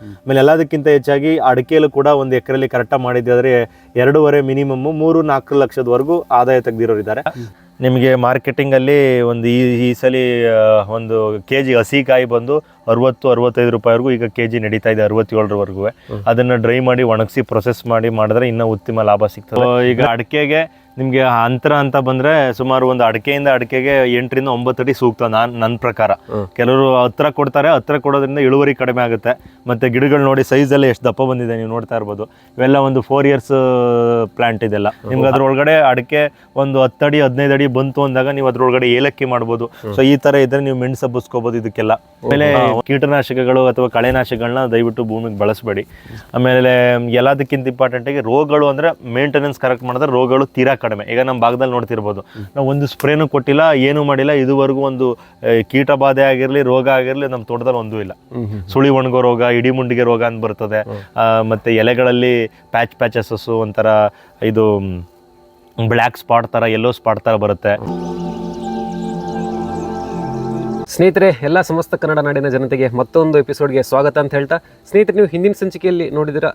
ಆಮೇಲೆ ಎಲ್ಲದಕ್ಕಿಂತ ಹೆಚ್ಚಾಗಿ ಅಡಕೆಯಲ್ಲೂ ಕೂಡ ಒಂದು ಎಕರೆಯಲ್ಲಿ ಕರೆಕ್ಟಾಗಿ ಮಾಡಿದ್ದಾದ್ರೆ ಎರಡೂವರೆ ಮಿನಿಮಮ್ ಮೂರು ನಾಲ್ಕು ಲಕ್ಷದವರೆಗೂ ಆದಾಯ ತೆಗೆದಿರೋರು ಇದ್ದಾರೆ ನಿಮಗೆ ಮಾರ್ಕೆಟಿಂಗಲ್ಲಿ ಒಂದು ಈ ಈ ಸಲ ಒಂದು ಕೆ ಜಿ ಹಸಿಕಾಯಿ ಬಂದು ಅರವತ್ತು ಅರವತ್ತೈದು ರೂಪಾಯಿವರೆಗೂ ಈಗ ಕೆ ಜಿ ನಡೀತಾ ಇದೆ ಅರವತ್ತೇಳರವರೆಗೂ. ಅದನ್ನು ಡ್ರೈ ಮಾಡಿ ಒಣಗಿಸಿ ಪ್ರೊಸೆಸ್ ಮಾಡಿ ಮಾಡಿದ್ರೆ ಇನ್ನೂ ಉತ್ತಮ ಲಾಭ ಸಿಗ್ತದೆ. ಈಗ ಅಡಿಕೆಗೆ ನಿಮಗೆ ಅಂತರ ಅಂತ ಬಂದರೆ ಸುಮಾರು ಒಂದು ಅಡಿಕೆಯಿಂದ ಅಡಿಕೆಗೆ ಎಂಟರಿಂದ ಒಂಬತ್ತು ಅಡಿ ಸೂಕ್ತ ನಾನು ನನ್ನ ಪ್ರಕಾರ ಕೆಲವರು ಹತ್ರ ಕೊಡ್ತಾರೆ ಹತ್ರ ಕೊಡೋದ್ರಿಂದ ಇಳುವರಿ ಕಡಿಮೆ ಆಗುತ್ತೆ. ಮತ್ತು ಗಿಡಗಳು ನೋಡಿ ಸೈಜಲ್ಲಿ ಎಷ್ಟು ದಪ್ಪ ಬಂದಿದೆ ನೀವು ನೋಡ್ತಾ ಇರ್ಬೋದು. ಇವೆಲ್ಲ ಒಂದು ಫೋರ್ ಇಯರ್ಸ್ ಪ್ಲ್ಯಾಂಟ್ ಇದೆಲ್ಲ. ನಿಮ್ಗೆ ಅದರೊಳಗಡೆ ಅಡಿಕೆ ಒಂದು ಹತ್ತಡಿ ಹದಿನೈದು ಅಡಿ ಬಂತು ಅಂದಾಗ ನೀವು ಅದರೊಳಗಡೆ ಏಲಕ್ಕಿ ಮಾಡ್ಬೋದು. ಸೊ ಈ ಥರ ಇದ್ದರೆ ನೀವು ಮೆಣಸು ಹಬ್ಬಿಸ್ಕೋಬೋದು ಇದಕ್ಕೆಲ್ಲ. ಆಮೇಲೆ ಕೀಟನಾಶಕಗಳು ಅಥವಾ ಕಳೆನಾಶಕಗಳನ್ನ ದಯವಿಟ್ಟು ಭೂಮಿಗೆ ಬಳಸಬೇಡಿ. ಆಮೇಲೆ ಎಲ್ಲದಕ್ಕಿಂತ ಇಂಪಾರ್ಟೆಂಟ್ ಆಗಿ ರೋಗಗಳು ಅಂದ್ರೆ ಮೇಂಟೆನೆನ್ಸ್ ಕರೆಕ್ಟ್ ಮಾಡಿದ್ರೆ ರೋಗಗಳು ತೀರಾ ಕಡಿಮೆ. ಈಗ ನಮ್ಮ ಭಾಗದಲ್ಲಿ ನೋಡ್ತಿರ್ಬೋದು. ನಾವು ಒಂದು ಸ್ಪ್ರೇನು ಕೊಟ್ಟಿಲ್ಲ, ಏನು ಮಾಡಿಲ್ಲ, ಇದುವರೆಗೂ ಒಂದು ಕೀಟ ಬಾಧೆ ಆಗಿರಲಿ, ರೋಗ ಆಗಿರಲಿ ನಮ್ಮ ತೋಟದಲ್ಲಿ ಒಂದೂ ಇಲ್ಲ. ಸುಳಿ ಒಣಗೋ ರೋಗ, ಇಡಿ ಮುಂಡಿಗೆ ರೋಗ ಅಂತ ಬರ್ತದೆ. ಮತ್ತೆ ಎಲೆಗಳಲ್ಲಿ ಪ್ಯಾಚ್ ಪ್ಯಾಚಸಸ್ಸು ಒಂಥರ, ಇದು ಬ್ಲ್ಯಾಕ್ ಸ್ಪಾಟ್ ಥರ ಯೆಲ್ಲೋ ಸ್ಪಾಟ್ ಥರ ಬರುತ್ತೆ. ಸ್ನೇಹಿತರೆ ಎಲ್ಲ ಸಮಸ್ತ ಕನ್ನಡ ನಾಡಿನ ಜನತೆಗೆ ಮತ್ತೊಂದು ಎಪಿಸೋಡ್ಗೆ ಸ್ವಾಗತ ಅಂತ ಹೇಳ್ತಾ ಸ್ನೇಹಿತರೆ ನೀವು ಹಿಂದಿನ ಸಂಚಿಕೆಯಲ್ಲಿ ನೋಡಿದ್ರ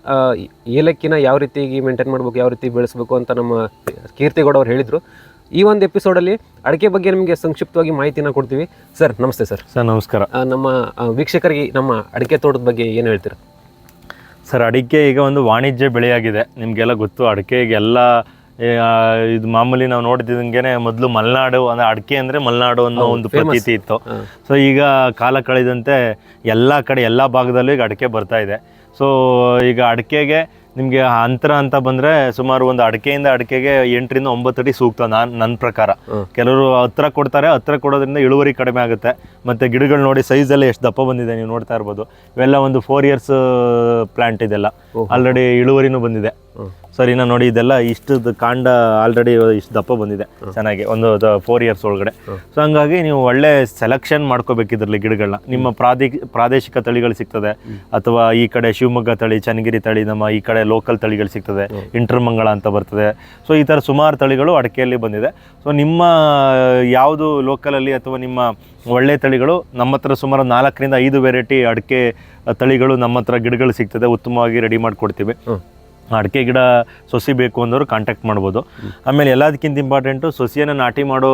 ಏಲಕ್ಕಿನ ಯಾವ ರೀತಿಯಾಗಿ ಮೇಂಟೈನ್ ಮಾಡಬೇಕು ಯಾವ ರೀತಿ ಬೆಳೆಸಬೇಕು ಅಂತ ನಮ್ಮ ಕೀರ್ತಿಗೌಡ ಅವ್ರು ಹೇಳಿದರು. ಈ ಒಂದು ಎಪಿಸೋಡಲ್ಲಿ ಅಡಿಕೆ ಬಗ್ಗೆ ನಿಮಗೆ ಸಂಕ್ಷಿಪ್ತವಾಗಿ ಮಾಹಿತಿನ ಕೊಡ್ತೀವಿ. ಸರ್ ನಮಸ್ತೆ ಸರ್. ಸರ್ ನಮಸ್ಕಾರ. ನಮ್ಮ ವೀಕ್ಷಕರಿಗೆ ನಮ್ಮ ಅಡಿಕೆ ತೋಟದ ಬಗ್ಗೆ ಏನು ಹೇಳ್ತೀರಾ? ಸರ್ ಅಡಿಕೆ ಈಗ ಒಂದು ವಾಣಿಜ್ಯ ಬೆಳೆಯಾಗಿದೆ. ನಿಮಗೆಲ್ಲ ಗೊತ್ತು ಅಡಿಕೆಗೆ ಎಲ್ಲ ಆ, ಇದು ಮಾಮೂಲಿ ನಾವು ನೋಡ್ತಿದ್ದಂಗೆನೆ ಮೊದಲು ಮಲೆನಾಡು ಅಂದರೆ ಅಡಿಕೆ ಅಂದ್ರೆ ಮಲೆನಾಡು ಅನ್ನೋ ಒಂದು ಪ್ರತೀತಿ ಇತ್ತು. ಸೊ ಈಗ ಕಾಲ ಕಳೆದಂತೆ ಎಲ್ಲ ಕಡೆ ಎಲ್ಲ ಭಾಗದಲ್ಲೂ ಈಗ ಅಡಿಕೆ ಬರ್ತಾ ಇದೆ. ಸೊ ಈಗ ಅಡಿಕೆಗೆ ನಿಮಗೆ ಅಂತರ ಅಂತ ಬಂದರೆ ಸುಮಾರು ಒಂದು ಅಡಿಕೆಯಿಂದ ಅಡಿಕೆಗೆ ಎಂಟರಿಂದ ಒಂಬತ್ತು ಅಡಿ ಸೂಕ್ತ ನಾನು ನನ್ನ ಪ್ರಕಾರ ಕೆಲವರು ಹತ್ರ ಕೊಡ್ತಾರೆ ಹತ್ರ ಕೊಡೋದ್ರಿಂದ ಇಳುವರಿ ಕಡಿಮೆ ಆಗುತ್ತೆ. ಮತ್ತು ಗಿಡಗಳು ನೋಡಿ ಸೈಜಲ್ಲಿ ಎಷ್ಟು ದಪ್ಪ ಬಂದಿದೆ ನೀವು ನೋಡ್ತಾ ಇರ್ಬೋದು. ಇವೆಲ್ಲ ಒಂದು ಫೋರ್ ಇಯರ್ಸ್ ಪ್ಲಾಂಟ್ ಇದೆಲ್ಲ. ಆಲ್ರೆಡಿ ಇಳುವರಿನೂ ಬಂದಿದೆ. ಸರಿನಾ ನೋಡಿ ಇದೆಲ್ಲ ಇಷ್ಟದ ಕಾಂಡ ಆಲ್ರೆಡಿ ಇಷ್ಟು ದಪ್ಪ ಬಂದಿದೆ. ಚೆನ್ನಾಗಿ ಒಂದು ಫೋರ್ ಇಯರ್ಸ್ ಒಳಗಡೆ. ಸೊ ಹಂಗಾಗಿ ನೀವು ಒಳ್ಳೆ ಸೆಲೆಕ್ಷನ್ ಮಾಡ್ಕೋಬೇಕು ಇದರಲ್ಲಿ ಗಿಡಗಳನ್ನ ನಿಮ್ಮ ಪ್ರಾದೇ ಪ್ರಾದೇಶಿಕ ತಳಿಗಳು ಸಿಗ್ತದೆ. ಅಥವಾ ಈ ಕಡೆ ಶಿವಮೊಗ್ಗ ತಳಿ ಚನ್ನಗಿರಿ ತಳಿ ನಮ್ಮ ಈ ಕಡೆ ಲೋಕಲ್ ತಳಿಗಳು ಸಿಗ್ತದೆ. ಇಂಟರ್ಮಂಗಳ ಅಂತ ಬರ್ತದೆ. ಸೊ ಈ ಥರ ಸುಮಾರು ತಳಿಗಳು ಅಡಿಕೆಯಲ್ಲಿ ಬಂದಿದೆ. ಸೊ ನಿಮ್ಮ ಯಾವುದು ಲೋಕಲಲ್ಲಿ ಅಥವಾ ನಿಮ್ಮ ಒಳ್ಳೆ ತಳಿಗಳು ನಮ್ಮ ಹತ್ರ ಸುಮಾರು ನಾಲ್ಕರಿಂದ ಐದು ವೆರೈಟಿ ಅಡಿಕೆ ತಳಿಗಳು ನಮ್ಮ ಹತ್ರ ಗಿಡಗಳು ಸಿಗ್ತದೆ. ಉತ್ತಮವಾಗಿ ರೆಡಿ ಮಾಡಿಕೊಡ್ತೀವಿ. ಅಡಿಕೆ ಗಿಡ ಸೊಸಿ ಬೇಕು ಅಂದವರು ಕಾಂಟ್ಯಾಕ್ಟ್ ಮಾಡ್ಬೋದು. ಆಮೇಲೆ ಎಲ್ಲದಕ್ಕಿಂತ ಇಂಪಾರ್ಟೆಂಟು ಸೊಸಿಯನ್ನು ನಾಟಿ ಮಾಡೋ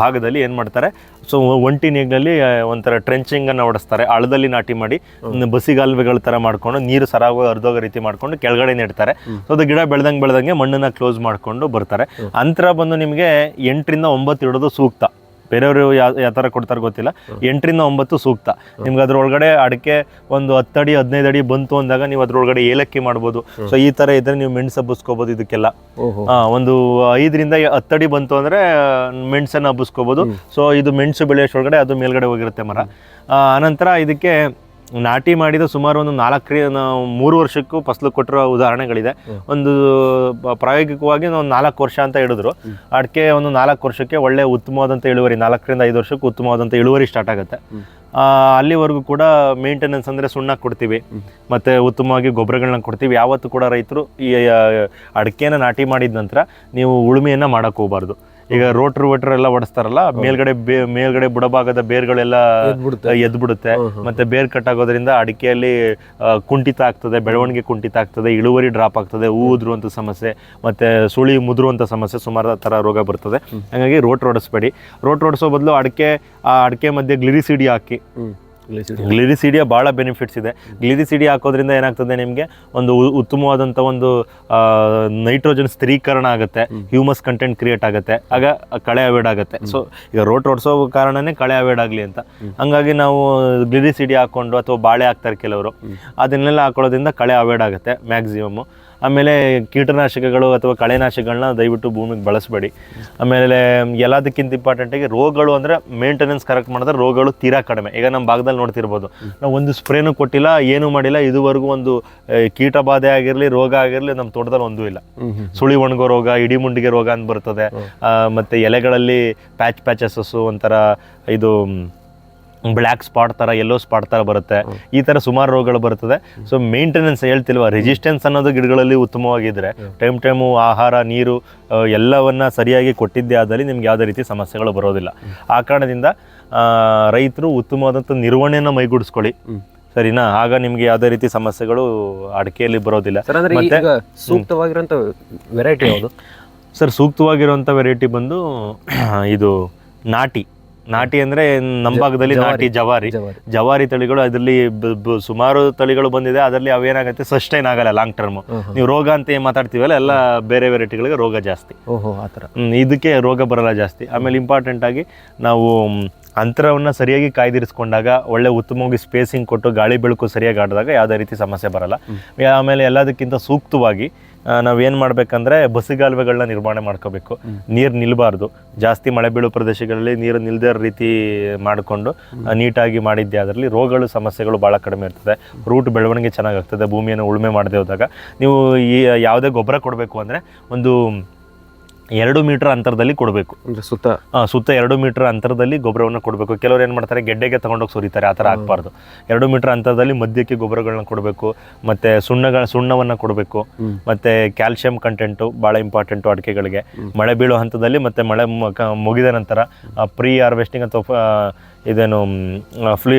ಭಾಗದಲ್ಲಿ ಏನು ಮಾಡ್ತಾರೆ? ಸೊ ಒಂಟಿ ನೀರಿನಲ್ಲಿ ಒಂಥರ ಟ್ರೆಂಚಿಂಗನ್ನು ಹೊಡೆಸ್ತಾರೆ ಆಳದಲ್ಲಿ ನಾಟಿ ಮಾಡಿ ಒಂದು ಬಸಿಗಾಲುವೆಗಳ ಥರ ಮಾಡಿಕೊಂಡು ನೀರು ಸರಾಗ ಹರಿದೋಗೋ ರೀತಿ ಮಾಡ್ಕೊಂಡು ಕೆಳಗಡೆ ನೆಡ್ತಾರೆ. ಸೊ ಅದು ಗಿಡ ಬೆಳೆದಂಗೆ ಬೆಳೆದಂಗೆ ಮಣ್ಣನ್ನು ಕ್ಲೋಸ್ ಮಾಡಿಕೊಂಡು ಬರ್ತಾರೆ. ಅಂತರ ಬಂದು ನಿಮಗೆ ಎಂಟರಿಂದ ಒಂಬತ್ತು ಇಡೋದು ಸೂಕ್ತ. ಬೇರೆಯವರು ಯಾವ ಯಾವ ಥರ ಕೊಡ್ತಾರೆ ಗೊತ್ತಿಲ್ಲ. ಎಂಟರಿಂದ ಒಂಬತ್ತು ಸೂಕ್ತ. ನಿಮ್ಗೆ ಅದ್ರೊಳಗಡೆ ಅಡಿಕೆ ಒಂದು ಹತ್ತಡಿ ಹದಿನೈದು ಅಡಿ ಬಂತು ಅಂದಾಗ ನೀವು ಅದ್ರೊಳಗಡೆ ಏಲಕ್ಕಿ ಮಾಡ್ಬೋದು. ಸೊ ಈ ಥರ ಇದ್ರೆ ನೀವು ಮೆಣಸು ಹಬ್ಬಿಸ್ಕೋಬೋದು ಇದಕ್ಕೆಲ್ಲ. ಒಂದು ಐದರಿಂದ ಹತ್ತಡಿ ಬಂತು ಅಂದರೆ ಮೆಣಸನ್ನು ಹಬ್ಬಿಸ್ಕೋಬೋದು ಸೊ ಇದು ಮೆಣಸು ಬೆಳೆಯೋಷ್ಟೊಳಗಡೆ ಅದು ಮೇಲ್ಗಡೆ ಹೋಗಿರುತ್ತೆ ಮರ. ಆ, ಅನಂತರ ಇದಕ್ಕೆ ನಾಟಿ ಮಾಡಿದ ಸುಮಾರು ಒಂದು ನಾಲ್ಕರಿ ಮೂರು ವರ್ಷಕ್ಕೂ ಫಸಲು ಕೊಟ್ಟಿರೋ ಉದಾಹರಣೆಗಳಿದೆ. ಒಂದು ಪ್ರಾಯೋಗಿಕವಾಗಿ ಒಂದು ನಾಲ್ಕು ವರ್ಷ ಅಂತ ಹೇಳಿದ್ರು. ಅಡಿಕೆ ಒಂದು ನಾಲ್ಕು ವರ್ಷಕ್ಕೆ ಒಳ್ಳೆ ಉತ್ತಮವಾದಂಥ ಇಳುವರಿ ನಾಲ್ಕರಿಂದ ಐದು ವರ್ಷಕ್ಕೆ ಉತ್ತಮವಾದಂಥ ಇಳುವರಿ ಸ್ಟಾರ್ಟ್ ಆಗುತ್ತೆ. ಅಲ್ಲಿವರೆಗೂ ಕೂಡ ಮೇಂಟೆನೆನ್ಸ್ ಅಂದರೆ ಸುಣ್ಣ ಕೊಡ್ತೀವಿ. ಮತ್ತು ಉತ್ತಮವಾಗಿ ಗೊಬ್ಬರಗಳನ್ನ ಕೊಡ್ತೀವಿ. ಯಾವತ್ತು ಕೂಡ ರೈತರು ಈ ಅಡಿಕೆನ ನಾಟಿ ಮಾಡಿದ ನಂತರ ನೀವು ಉಳುಮೆಯನ್ನು ಮಾಡೋಕೆ ಹೋಗಬಾರ್ದು. ಈಗ ರೋಟರ್ ವೋಟ್ರ್ ಎಲ್ಲ ಹೊಡಿಸ್ತಾರಲ್ಲ ಮೇಲ್ಗಡೆ ಬೇ ಮೇಲ್ಗಡೆ ಬುಡಭಾಗದ ಬೇರ್ಗಳೆಲ್ಲ ಎದ್ಬಿಡುತ್ತೆ. ಮತ್ತೆ ಬೇರ್ ಕಟ್ ಆಗೋದ್ರಿಂದ ಅಡಿಕೆಯಲ್ಲಿ ಕುಂಠಿತ ಆಗ್ತದೆ ಬೆಳವಣಿಗೆ ಕುಂಠಿತ ಆಗ್ತದೆ ಇಳುವರಿ ಡ್ರಾಪ್ ಆಗ್ತದೆ ಹೂ ಉದುರುವಂಥ ಸಮಸ್ಯೆ ಮತ್ತೆ ಸುಳಿ ಮುದುರುವಂಥ ಸಮಸ್ಯೆ ಸುಮಾರು ಥರ ರೋಗ ಬರ್ತದೆ. ಹಾಗಾಗಿ ರೋಟ್ ಹೊಡಿಸ್ಬೇಡಿ ರೋಟ್ ಹೊಡಿಸೋ ಬದಲು ಅಡಿಕೆ ಆ ಅಡಿಕೆ ಮಧ್ಯೆ ಗ್ಲಿರಿಸಿಡಿ ಹಾಕಿ. ಗ್ಲಿರಿಸಿಡಿಯ ಭಾಳ ಬೆನಿಫಿಟ್ಸ್ ಇದೆ. ಗ್ಲಿರಿಸಿಡಿ ಹಾಕೋದ್ರಿಂದ ಏನಾಗ್ತದೆ ನಿಮಗೆ? ಒಂದು ಉ- ಉತ್ತಮವಾದಂಥ ಒಂದು ನೈಟ್ರೋಜನ್ ಸ್ಥಿರೀಕರಣ ಆಗುತ್ತೆ. ಹ್ಯೂಮಸ್ ಕಂಟೆಂಟ್ ಕ್ರಿಯೇಟ್ ಆಗುತ್ತೆ. ಆಗ ಕಳೆ ಅವೇಡ್ ಆಗುತ್ತೆ. ಸೊ ಈಗ ರೋಟ್ ರೋಡ್ಸೋ ಕಾರಣನೇ ಕಳೆ ಅವೇಡ್ ಆಗಲಿ ಅಂತ. ಹಂಗಾಗಿ ನಾವು ಗ್ಲಿರಿಸಿಡಿ ಹಾಕ್ಕೊಂಡು ಅಥವಾ ಬಾಳೆ ಹಾಕ್ತಾರೆ ಕೆಲವರು. ಅದನ್ನೆಲ್ಲ ಹಾಕೊಳ್ಳೋದ್ರಿಂದ ಕಳೆ ಅವೇಡ್ ಆಗುತ್ತೆ ಮ್ಯಾಕ್ಸಿಮಮ್ ಆಮೇಲೆ ಕೀಟನಾಶಕಗಳು ಅಥವಾ ಕಳೆನಾಶಕಗಳನ್ನ ದಯವಿಟ್ಟು ಭೂಮಿಗೆ ಬಳಸಬೇಡಿ. ಆಮೇಲೆ ಎಲ್ಲದಕ್ಕಿಂತ ಇಂಪಾರ್ಟೆಂಟಾಗಿ ರೋಗಗಳು ಅಂದರೆ ಮೇಂಟೆನೆನ್ಸ್ ಕರೆಕ್ಟ್ ಮಾಡಿದ್ರೆ ರೋಗಗಳು ತೀರಾ ಕಡಿಮೆ. ಈಗ ನಮ್ಮ ಭಾಗದಲ್ಲಿ ನೋಡ್ತಿರ್ಬೋದು. ನಾವು ಒಂದು ಸ್ಪ್ರೇನು ಕೊಟ್ಟಿಲ್ಲ, ಏನೂ ಮಾಡಿಲ್ಲ, ಇದುವರೆಗೂ ಒಂದು ಕೀಟ ಬಾಧೆ ಆಗಿರಲಿ, ರೋಗ ಆಗಿರಲಿ ನಮ್ಮ ತೋಟದಲ್ಲಿ ಒಂದೂ ಇಲ್ಲ. ಸುಳಿ ಒಣಗೋ ರೋಗ, ಇಡಿ ಮುಂಡಿಗೆ ರೋಗ ಅಂತ ಬರ್ತದೆ. ಮತ್ತೆ ಎಲೆಗಳಲ್ಲಿ ಪ್ಯಾಚ್ ಪ್ಯಾಚಸಸ್ಸು ಒಂಥರ ಇದು ಬ್ಲ್ಯಾಕ್ ಸ್ಪಾಟ್ ಥರ ಯೆಲ್ಲೋ ಸ್ಪಾಟ್ ಥರ ಬರುತ್ತೆ. ಈ ಥರ ಸುಮಾರು ರೋಗಗಳು ಬರ್ತದೆ. ಸೊ ಮೇಂಟೆನೆನ್ಸ್ ಹೇಳ್ತಿಲ್ವಾ ರೆಸಿಸ್ಟೆನ್ಸ್ ಅನ್ನೋದು ಗಿಡಗಳಲ್ಲಿ ಉತ್ತಮವಾಗಿದ್ದರೆ ಟೈಮ್ ಟೈಮು ಆಹಾರ ನೀರು ಎಲ್ಲವನ್ನ ಸರಿಯಾಗಿ ಕೊಟ್ಟಿದ್ದೇ ಆದಲ್ಲಿ ನಿಮ್ಗೆ ಯಾವುದೇ ರೀತಿ ಸಮಸ್ಯೆಗಳು ಬರೋದಿಲ್ಲ. ಆ ಕಾರಣದಿಂದ ರೈತರು ಉತ್ತಮವಾದಂಥ ನಿರ್ವಹಣೆಯನ್ನು ಮೈಗೂಡಿಸ್ಕೊಳ್ಳಿ. ಸರಿನಾ? ಆಗ ನಿಮ್ಗೆ ಯಾವುದೇ ರೀತಿ ಸಮಸ್ಯೆಗಳು ಅಡಿಕೆಯಲ್ಲಿ ಬರೋದಿಲ್ಲ. ಸೂಕ್ತವಾಗಿರೋಂಥ ವೆರೈಟಿ ಯಾವುದು? ಸರ್ ಸೂಕ್ತವಾಗಿರುವಂಥ ವೆರೈಟಿ ಬಂದು ಇದು ನಾಟಿ. ನಾಟಿ ಅಂದ್ರೆ ನಮ್ಮ ಭಾಗದಲ್ಲಿ ನಾಟಿ ಜವಾರಿ. ಜವಾರಿ. ತಳಿಗಳು ಅದರಲ್ಲಿ ಸುಮಾರು ತಳಿಗಳು ಬಂದಿದೆ ಅದರಲ್ಲಿ ಅವೇನಾಗುತ್ತೆ ಸಸ್ಟೈನ್ ಆಗಲ್ಲ ಲಾಂಗ್ ಟರ್ಮ್ ನೀವು ರೋಗ ಅಂತ ಏನ್ ಮಾತಾಡ್ತೀವಲ್ಲ ಎಲ್ಲ ಬೇರೆ ವೆರೈಟಿಗಳಿಗೆ ರೋಗ ಜಾಸ್ತಿ. ಓಹೋ ಆ ಥರ. ಇದಕ್ಕೆ ರೋಗ ಬರಲ್ಲ ಜಾಸ್ತಿ. ಆಮೇಲೆ ಇಂಪಾರ್ಟೆಂಟ್ ಆಗಿ ನಾವು ಅಂತರವನ್ನ ಸರಿಯಾಗಿ ಕಾಯ್ದಿರಿಸ್ಕೊಂಡಾಗ ಒಳ್ಳೆ ಉತ್ತಮವಾಗಿ ಸ್ಪೇಸಿಂಗ್ ಕೊಟ್ಟು ಗಾಳಿ ಬೆಳಕು ಸರಿಯಾಗಿ ಆಡಿದಾಗ ಯಾವುದೇ ರೀತಿ ಸಮಸ್ಯೆ ಬರಲ್ಲ. ಆಮೇಲೆ ಎಲ್ಲದಕ್ಕಿಂತ ಸೂಕ್ತವಾಗಿ ಆ, ಏನು ಮಾಡ್ಬೇಕಂದ್ರೆ ಬಸಿಗಾಲುವೆಗಳನ್ನ ನಿರ್ಮಾಣ ಮಾಡ್ಕೋಬೇಕು. ನೀರು ನಿಲ್ಲಬಾರ್ದು ಜಾಸ್ತಿ ಮಳೆ ಬೀಳೋ ಪ್ರದೇಶಗಳಲ್ಲಿ ನೀರು ನಿಲ್ದೇ ರೀತಿ ಮಾಡಿಕೊಂಡು ನೀಟಾಗಿ ಮಾಡಿದ್ದೆ ಅದರಲ್ಲಿ ರೋಗಗಳು ಸಮಸ್ಯೆಗಳು ಭಾಳ ಕಡಿಮೆ ಇರ್ತದೆ. ರೂಟ್ ಬೆಳವಣಿಗೆ ಚೆನ್ನಾಗಾಗ್ತದೆ ಭೂಮಿಯನ್ನು ಉಳುಮೆ ಮಾಡದೆ ಹೋದಾಗ. ನೀವು ಈ ಯಾವುದೇ ಗೊಬ್ಬರ ಕೊಡಬೇಕು ಅಂದರೆ ಒಂದು ಎರಡು ಮೀಟರ್ ಅಂತರದಲ್ಲಿ ಕೊಡಬೇಕು. ಅಂದ್ರೆ ಸುತ್ತ? ಸುತ್ತ ಎರಡು ಮೀಟರ್ ಅಂತರದಲ್ಲಿ ಗೊಬ್ಬರವನ್ನು ಕೊಡಬೇಕು. ಕೆಲವರು ಏನು ಮಾಡ್ತಾರೆ ಗೆಡ್ಡೆಗೆ ತಗೊಂಡೋಗಿ ಸುರಿತಾರೆ ಆ ಥರ ಹಾಕ್ಬಾರ್ದು ಎರಡು ಮೀಟರ್ ಅಂತರದಲ್ಲಿ ಮಧ್ಯಕ್ಕೆ ಗೊಬ್ಬರಗಳನ್ನ ಕೊಡಬೇಕು ಮತ್ತೆ ಸುಣ್ಣಗಳ ಸುಣ್ಣವನ್ನು ಕೊಡಬೇಕು ಮತ್ತೆ ಕ್ಯಾಲ್ಸಿಯಂ ಕಂಟೆಂಟು ಭಾಳ ಇಂಪಾರ್ಟೆಂಟು ಅಡಿಕೆಗಳಿಗೆ. ಮಳೆ ಬೀಳೋ ಹಂತದಲ್ಲಿ ಮತ್ತೆ ಮಳೆ ಮುಗಿದ ನಂತರ ಪ್ರೀ ಹಾರ್ವೆಸ್ಟಿಂಗ್ ಅಥವಾ ಇದೇನು ಫ್ಲೀ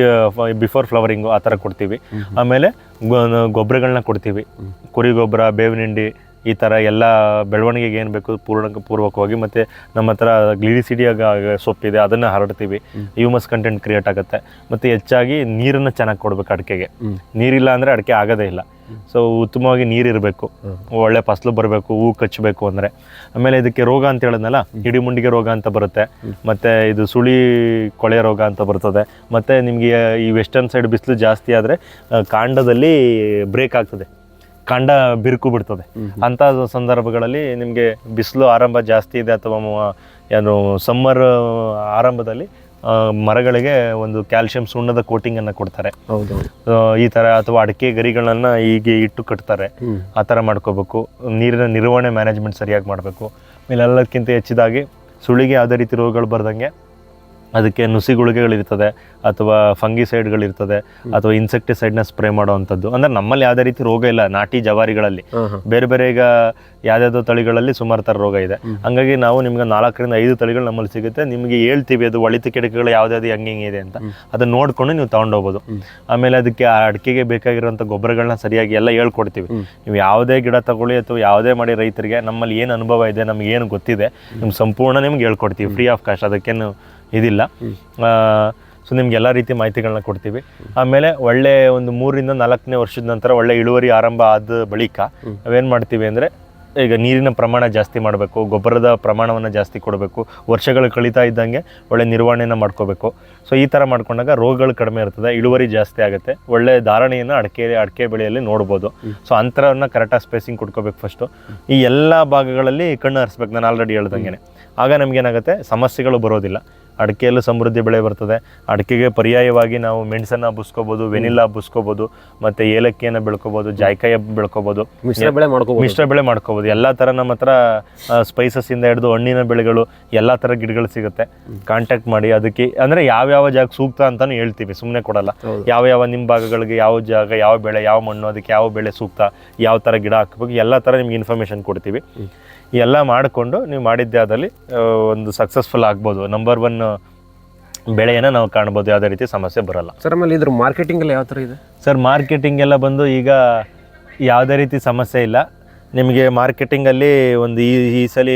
ಬಿಫೋರ್ ಫ್ಲವರಿಂಗು ಆ ಥರ ಕೊಡ್ತೀವಿ. ಆಮೇಲೆ ಗೊಬ್ಬರಗಳನ್ನ ಕೊಡ್ತೀವಿ. ಕುರಿ ಗೊಬ್ಬರ ಬೇವಿನ ಹಿಂಡಿ ಈ ಥರ ಎಲ್ಲ ಬೆಳವಣಿಗೆಗೆ ಏನು ಬೇಕು ಪೂರ್ಣ ಪೂರ್ವಕವಾಗಿ ಮತ್ತು ನಮ್ಮ ಹತ್ರ ಗ್ಲಿರಿಸಿಡಿಯಾಗ ಸೊಪ್ಪಿದೆ ಅದನ್ನು ಹರಡ್ತೀವಿ. ಹ್ಯೂಮಸ್ ಕಂಟೆಂಟ್ ಕ್ರಿಯೇಟ್ ಆಗುತ್ತೆ. ಮತ್ತು ಹೆಚ್ಚಾಗಿ ನೀರನ್ನು ಚೆನ್ನಾಗಿ ಕೊಡಬೇಕು ಅಡಿಕೆಗೆ. ನೀರಿಲ್ಲ ಅಂದರೆ ಅಡಿಕೆ ಆಗೋದೇ ಇಲ್ಲ. ಸೊ ಉತ್ತಮವಾಗಿ ನೀರಿರಬೇಕು. ಒಳ್ಳೆ ಫಸಲು ಬರಬೇಕು ಹೂ ಕಚ್ಚಬೇಕು ಅಂದರೆ. ಆಮೇಲೆ ಇದಕ್ಕೆ ರೋಗ ಅಂತ ಹೇಳಿದ್ನಲ್ಲ ಹಿಡಿಮುಂಡಿಗೆ ರೋಗ ಅಂತ ಬರುತ್ತೆ. ಮತ್ತು ಇದು ಸುಳಿ ಕೊಳೆ ರೋಗ ಅಂತ ಬರ್ತದೆ. ಮತ್ತು ನಿಮಗೆ ಈ ವೆಸ್ಟರ್ನ್ ಸೈಡ್ ಬಿಸಿಲು ಜಾಸ್ತಿ ಆದರೆ ಕಾಂಡದಲ್ಲಿ ಬ್ರೇಕ್ ಆಗ್ತದೆ. ಕಾಂಡ ಬಿರುಕು ಬಿಡ್ತದೆ. ಅಂತ ಸಂದರ್ಭಗಳಲ್ಲಿ ನಿಮಗೆ ಬಿಸಿಲು ಆರಂಭ ಜಾಸ್ತಿ ಇದೆ ಅಥವಾ ಏನು ಸಮ್ಮರ್ ಆರಂಭದಲ್ಲಿ ಮರಗಳಿಗೆ ಒಂದು ಕ್ಯಾಲ್ಸಿಯಂ ಸುಣ್ಣದ ಕೋಟಿಂಗ್ ಅನ್ನ ಕೊಡ್ತಾರೆ. ಈ ತರ ಅಥವಾ ಅಡಿಕೆ ಗರಿಗಳನ್ನ ಹೀಗೆ ಇಟ್ಟು ಕಟ್ತಾರೆ. ಆ ತರ ಮಾಡ್ಕೋಬೇಕು. ನೀರಿನ ನಿರ್ವಹಣೆ ಮ್ಯಾನೇಜ್ಮೆಂಟ್ ಸರಿಯಾಗಿ ಮಾಡಬೇಕು. ಇಲ್ಲೆಲ್ಲಕ್ಕಿಂತ ಹೆಚ್ಚಿದಾಗಿ ಸುಳಿಗೆ ಯಾವುದೇ ರೀತಿ ರೋಗಗಳು ಬರ್ದಂಗೆ ಅದಕ್ಕೆ ನುಸಿ ಗುಳಿಗೆಗಳಿರ್ತದೆ ಅಥವಾ ಫಂಗಿಸೈಡ್ಗಳಿರ್ತದೆ ಅಥವಾ ಇನ್ಸೆಕ್ಟಿಸೈಡ್ನ ಸ್ಪ್ರೇ ಮಾಡೋವಂಥದ್ದು. ಅಂದರೆ ನಮ್ಮಲ್ಲಿ ಯಾವುದೇ ರೀತಿ ರೋಗ ಇಲ್ಲ ನಾಟಿ ಜವಾರಿಗಳಲ್ಲಿ. ಬೇರೆ ಬೇರೆ ಈಗ ಯಾವ್ಯಾವುದೋ ತಳಿಗಳಲ್ಲಿ ಸುಮಾರು ಥರ ರೋಗ ಇದೆ. ಹಂಗಾಗಿ ನಾವು ನಿಮ್ಗೆ ನಾಲ್ಕರಿಂದ ಐದು ತಳಿಗಳು ನಮ್ಮಲ್ಲಿ ಸಿಗುತ್ತೆ. ನಿಮಗೆ ಹೇಳ್ತೀವಿ ಅದು ಒಳಿತು ಕೆಡಕೆಗಳು ಯಾವ್ದಾವ್ದು ಹೆಂಗೆ ಹೆಂಗೆ ಇದೆ ಅಂತ. ಅದನ್ನ ನೋಡ್ಕೊಂಡು ನೀವು ತಗೊಂಡೋಗ್ಬೋದು. ಆಮೇಲೆ ಅದಕ್ಕೆ ಆ ಅಡಿಕೆಗೆ ಬೇಕಾಗಿರುವಂಥ ಗೊಬ್ಬರಗಳನ್ನ ಸರಿಯಾಗಿ ಎಲ್ಲ ಹೇಳ್ಕೊಡ್ತೀವಿ. ನೀವು ಯಾವುದೇ ಗಿಡ ತಗೊಳ್ಳಿ ಅಥವಾ ಯಾವುದೇ ಮಾಡಿ ರೈತರಿಗೆ ನಮ್ಮಲ್ಲಿ ಏನು ಅನುಭವ ಇದೆ ನಮ್ಗೆ ಏನು ಗೊತ್ತಿದೆ ನಿಮ್ಗೆ ಸಂಪೂರ್ಣ ನಿಮ್ಗೆ ಹೇಳ್ಕೊಡ್ತೀವಿ. ಫ್ರೀ ಆಫ್ ಕಾಸ್ಟ್ ಅದಕ್ಕೇನು ಇದಿಲ್ಲ. ಸೊ ನಿಮ್ಗೆ ಎಲ್ಲ ರೀತಿ ಮಾಹಿತಿಗಳನ್ನ ಕೊಡ್ತೀವಿ. ಆಮೇಲೆ ಒಳ್ಳೆ ಒಂದು ಮೂರಿಂದ ನಾಲ್ಕನೇ ವರ್ಷದ ನಂತರ ಒಳ್ಳೆ ಇಳುವರಿ ಆರಂಭ ಆದ ಬಳಿಕ ನಾವೇನು ಮಾಡ್ತೀವಿ ಅಂದರೆ ಈಗ ನೀರಿನ ಪ್ರಮಾಣ ಜಾಸ್ತಿ ಮಾಡಬೇಕು ಗೊಬ್ಬರದ ಪ್ರಮಾಣವನ್ನು ಜಾಸ್ತಿ ಕೊಡಬೇಕು ವರ್ಷಗಳು ಕಳೀತಾ ಇದ್ದಂಗೆ ಒಳ್ಳೆ ನಿರ್ವಹಣೆಯನ್ನು ಮಾಡ್ಕೋಬೇಕು. ಸೊ ಈ ಥರ ಮಾಡ್ಕೊಂಡಾಗ ರೋಗಗಳು ಕಡಿಮೆ ಇರ್ತದೆ ಇಳುವರಿ ಜಾಸ್ತಿ ಆಗುತ್ತೆ. ಒಳ್ಳೆ ಧಾರಣೆಯನ್ನು ಅಡಿಕೆ ಅಡಿಕೆ ಬೆಳೆಯಲ್ಲಿ ನೋಡ್ಬೋದು. ಸೊ ಅಂತರವನ್ನು ಕರೆಕ್ಟಾಗಿ ಸ್ಪೇಸಿಂಗ್ ಕೊಡ್ಕೋಬೇಕು ಫಸ್ಟು ಈ ಎಲ್ಲ ಭಾಗಗಳಲ್ಲಿ ಕಣ್ಣು ಹರಿಸ್ಬೇಕು ನಾನು ಆಲ್ರೆಡಿ ಹೇಳ್ದಂಗೆ ಆಗ ನಮಗೇನಾಗುತ್ತೆ ಸಮಸ್ಯೆಗಳು ಬರೋದಿಲ್ಲ. ಅಡಿಕೆಯಲ್ಲೂ ಸಮೃದ್ಧಿ ಬೆಳೆ ಬರ್ತದೆ. ಅಡಿಕೆಗೆ ಪರ್ಯಾಯವಾಗಿ ನಾವು ಮೆಣಸನ್ನು ಹಬ್ಬಿಸ್ಕೋಬೋದು ವೆನಿಲಾ ಹಬ್ಬಿಸ್ಕೋಬೋದು ಮತ್ತು ಏಲಕ್ಕಿಯನ್ನು ಬೆಳ್ಕೊಬೋದು ಜಾಯ್ಕಾಯಿ ಬೆಳ್ಕೊಬೋದು ಮಿಶ್ರ ಬೆಳೆ ಮಾಡ್ಕೋಬಹುದು ಮಿಶ್ರ ಬೆಳೆ ಮಾಡ್ಕೋಬೋದು. ಎಲ್ಲ ಥರ ನಮ್ಮ ಹತ್ರ ಸ್ಪೈಸಸ್ ಇಂದ ಹಿಡಿದು ಹಣ್ಣಿನ ಬೆಳೆಗಳು ಎಲ್ಲ ಥರ ಗಿಡಗಳು ಸಿಗುತ್ತೆ. ಕಾಂಟ್ಯಾಕ್ಟ್ ಮಾಡಿ ಅದಕ್ಕೆ ಅಂದರೆ ಯಾವ್ಯಾವ ಜಾಗ ಸೂಕ್ತ ಅಂತಾನು ಹೇಳ್ತೀವಿ. ಸುಮ್ಮನೆ ಕೊಡಲ್ಲ. ಯಾವ ಯಾವ ನಿಮ್ಮ ಭಾಗಗಳಿಗೆ ಯಾವ ಜಾಗ ಯಾವ ಬೆಳೆ ಯಾವ ಮಣ್ಣು ಅದಕ್ಕೆ ಯಾವ ಬೆಳೆ ಸೂಕ್ತ ಯಾವ ಥರ ಗಿಡ ಹಾಕಬೇಕು ಎಲ್ಲ ಥರ ನಿಮ್ಗೆ ಇನ್ಫಾರ್ಮೇಷನ್ ಕೊಡ್ತೀವಿ. ಎಲ್ಲ ಮಾಡಿಕೊಂಡು ನೀವು ಮಾಡಿದ್ದೇ ಆದಲ್ಲಿ ಒಂದು ಸಕ್ಸಸ್ಫುಲ್ ಆಗ್ಬೋದು. ನಂಬರ್ ಒನ್ ಬೆಳೆಯನ್ನು ನಾವು ಕಾಣ್ಬೋದು. ಯಾವುದೇ ರೀತಿ ಸಮಸ್ಯೆ ಬರಲ್ಲ. ಸರ್ ಆಮೇಲೆ ಇದ್ರ ಮಾರ್ಕೆಟಿಂಗ್ ಎಲ್ಲ ಯಾವ ಥರ ಇದೆ? ಸರ್ ಮಾರ್ಕೆಟಿಂಗ್ ಎಲ್ಲ ಬಂದು ಈಗ ಯಾವುದೇ ರೀತಿ ಸಮಸ್ಯೆ ಇಲ್ಲ. ನಿಮಗೆ ಮಾರ್ಕೆಟಿಂಗಲ್ಲಿ ಒಂದು ಈ ಈ ಸಲ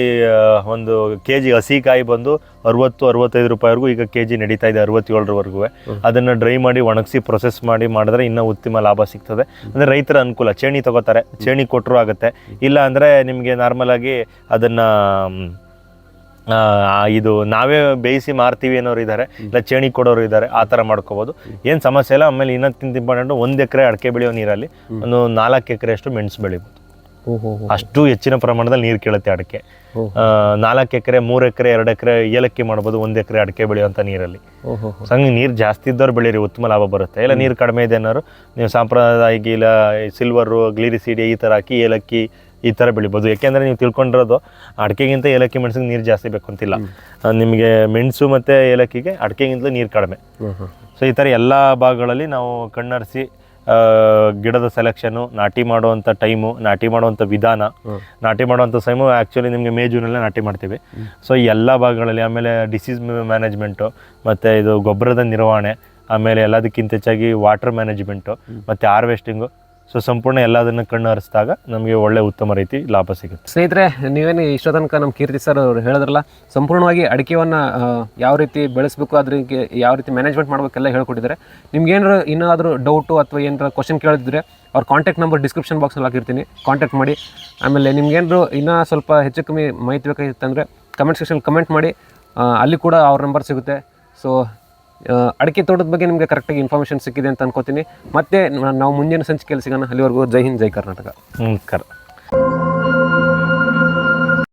ಒಂದು ಕೆ ಜಿ ಹಸಿಕಾಯಿ ಬಂದು ಅರುವತ್ತು ಅರವತ್ತೈದು ರೂಪಾಯಿವರೆಗೂ ಈಗ ಕೆ ಜಿ ನಡೀತಾ ಇದೆ ಅರವತ್ತೇಳರವರೆಗೂ. ಅದನ್ನು ಡ್ರೈ ಮಾಡಿ ಒಣಗಿಸಿ ಪ್ರೊಸೆಸ್ ಮಾಡಿ ಮಾಡಿದ್ರೆ ಇನ್ನೂ ಉತ್ತಮ ಲಾಭ ಸಿಗ್ತದೆ. ಅಂದರೆ ರೈತರ ಅನುಕೂಲ ಚೇಣಿ ತಗೋತಾರೆ ಚೇಣಿ ಕೊಟ್ಟರು ಆಗುತ್ತೆ. ಇಲ್ಲ ಅಂದರೆ ನಿಮಗೆ ನಾರ್ಮಲಾಗಿ ಅದನ್ನು ಇದು ನಾವೇ ಬೇಯಿಸಿ ಮಾರ್ತೀವಿ ಅನ್ನೋರು ಇದ್ದಾರೆ ಇಲ್ಲ ಚೇಣಿ ಕೊಡೋರು ಇದ್ದಾರೆ ಆ ಥರ ಮಾಡ್ಕೋಬೋದು. ಏನು ಸಮಸ್ಯೆ ಇಲ್ಲ ಆಮೇಲೆ ಇನ್ನೊಂದು ಇಂಪಾರ್ಟೆಂಟು ಒಂದು ಎಕರೆ ಅಡಿಕೆ ಬೆಳೆಯೋ ನೀರಲ್ಲಿ ಒಂದು ನಾಲ್ಕು ಎಕರೆಯಷ್ಟು ಮೆಣಸು ಬೆಳಿಬೋದು. ಅಷ್ಟು ಹೆಚ್ಚಿನ ಪ್ರಮಾಣದಲ್ಲಿ ನೀರು ಕೇಳುತ್ತೆ ಅಡಿಕೆ. ನಾಲ್ಕು ಎಕರೆ ಮೂರು ಎಕರೆ ಎರಡು ಎಕರೆ ಏಲಕ್ಕಿ ಮಾಡ್ಬೋದು ಒಂದು ಎಕರೆ ಅಡಿಕೆ ಬೆಳೆಯುವಂಥ ನೀರಲ್ಲಿ. ಹಂಗೆ ನೀರು ಜಾಸ್ತಿ ಇದ್ದವ್ರು ಬೆಳೀರಿ ಉತ್ತಮ ಲಾಭ ಬರುತ್ತೆ. ಇಲ್ಲ ನೀರು ಕಡಿಮೆ ಇದೆ ಅನ್ನೋರು ನೀವು ಸಾಂಪ್ರದಾಯಿಕ ಇಲ್ಲ ಸಿಲ್ವರು ಗ್ಲಿರಿಸಿಡಿ ಈ ಥರ ಹಾಕಿ ಏಲಕ್ಕಿ ಈ ಥರ ಬೆಳಿಬೋದು. ಯಾಕೆಂದರೆ ನೀವು ತಿಳ್ಕೊಂಡಿರೋದು ಅಡಿಕೆಗಿಂತ ಏಲಕ್ಕಿ ಮೆಣಸಿಗೆ ನೀರು ಜಾಸ್ತಿ ಬೇಕು ಅಂತಿಲ್ಲ ನಿಮಗೆ ಮೆಣಸು ಮತ್ತು ಏಲಕ್ಕಿಗೆ ಅಡಿಕೆಗಿಂತಲೂ ನೀರು ಕಡಿಮೆ. ಸೊ ಈ ಥರ ಎಲ್ಲ ಭಾಗಗಳಲ್ಲಿ ನಾವು ಕಣ್ಣರಿಸಿ ಗಿಡದ ಸೆಲೆಕ್ಷನು ನಾಟಿ ಮಾಡುವಂಥ ಟೈಮು ನಾಟಿ ಮಾಡುವಂಥ ವಿಧಾನ ನಾಟಿ ಮಾಡುವಂಥ ಸೈಮು ಆ್ಯಕ್ಚುಲಿ ನಿಮಗೆ ಮೇ ಜೂನಲ್ಲೇ ನಾಟಿ ಮಾಡ್ತೀವಿ. ಸೊ ಎಲ್ಲ ಭಾಗಗಳಲ್ಲಿ ಆಮೇಲೆ ಡಿಸೀಸ್ ಮ್ಯಾನೇಜ್ಮೆಂಟು ಮತ್ತು ಇದು ಗೊಬ್ಬರದ ನಿರ್ವಹಣೆ ಆಮೇಲೆ ಎಲ್ಲದಕ್ಕಿಂತ ಹೆಚ್ಚಾಗಿ ವಾಟರ್ ಮ್ಯಾನೇಜ್ಮೆಂಟು ಮತ್ತು ಹಾರ್ವೆಸ್ಟಿಂಗು ಸೊ ಸಂಪೂರ್ಣ ಎಲ್ಲದನ್ನು ಕಣ್ಣು ಹರಿಸಿದಾಗ ನಮಗೆ ಒಳ್ಳೆ ಉತ್ತಮ ರೀತಿ ಲಾಭ ಸಿಗುತ್ತೆ. ಸ್ನೇಹಿತರೆ, ನೀವೇನು ಇಷ್ಟೋ ತನಕ ನಮ್ಮ ಕೀರ್ತಿ ಸರ್ ಅವರು ಹೇಳಿದ್ರಲ್ಲ, ಸಂಪೂರ್ಣವಾಗಿ ಅಡಿಕೆಯನ್ನು ಯಾವ ರೀತಿ ಬೆಳೆಸಬೇಕು ಅದ್ರಿಗೆ ಯಾವ ರೀತಿ ಮ್ಯಾನೇಜ್ಮೆಂಟ್ ಮಾಡಬೇಕೆಲ್ಲ ಹೇಳ್ಕೊಟ್ಟಿದ್ದಾರೆ. ನಿಮ್ಗೆ ಏನಾರು ಏನಾದರೂ ಡೌಟು ಅಥವಾ ಏನಾರ ಕ್ವಶನ್ ಕೇಳಿದ್ರೆ ಅವ್ರ ಕಾಂಟ್ಯಾಕ್ಟ್ ನಂಬರ್ ಡಿಸ್ಕ್ರಿಪ್ಷನ್ ಬಾಕ್ಸಲ್ಲಿ ಹಾಕಿರ್ತೀನಿ. ಕಾಂಟ್ಯಾಕ್ಟ್ ಮಾಡಿ. ಆಮೇಲೆ ನಿಮ್ಗೇನಾದ್ರು ಇನ್ನೂ ಸ್ವಲ್ಪ ಹೆಚ್ಚು ಕಮ್ಮಿ ಮಾಹಿತಿ ಬೇಕಾಗಿತ್ತಂದರೆ ಕಮೆಂಟ್ ಸೆಕ್ಷನ್ ಕಮೆಂಟ್ ಮಾಡಿ. ಅಲ್ಲಿ ಕೂಡ ಅವ್ರ ನಂಬರ್ ಸಿಗುತ್ತೆ. ಸೊ ಅಡಿಕೆ ತೋಟದ ಬಗ್ಗೆ ನಿಮಗೆ ಕರೆಕ್ಟಾಗಿ ಇನ್ಫಾರ್ಮೇಷನ್ ಸಿಕ್ಕಿದೆ ಅಂತ ಅನ್ಕೋತೀನಿ. ಮತ್ತೆ ನಾವು ಮುಂದಿನ ಸಂಚಿಕೆಯಲ್ಲಿ ಸಿಗೋಣ. ಅಲ್ಲಿವರೆಗೂ ಜೈ ಹಿಂದ್, ಜೈ ಕರ್ನಾಟಕ. ನಮಸ್ಕಾರ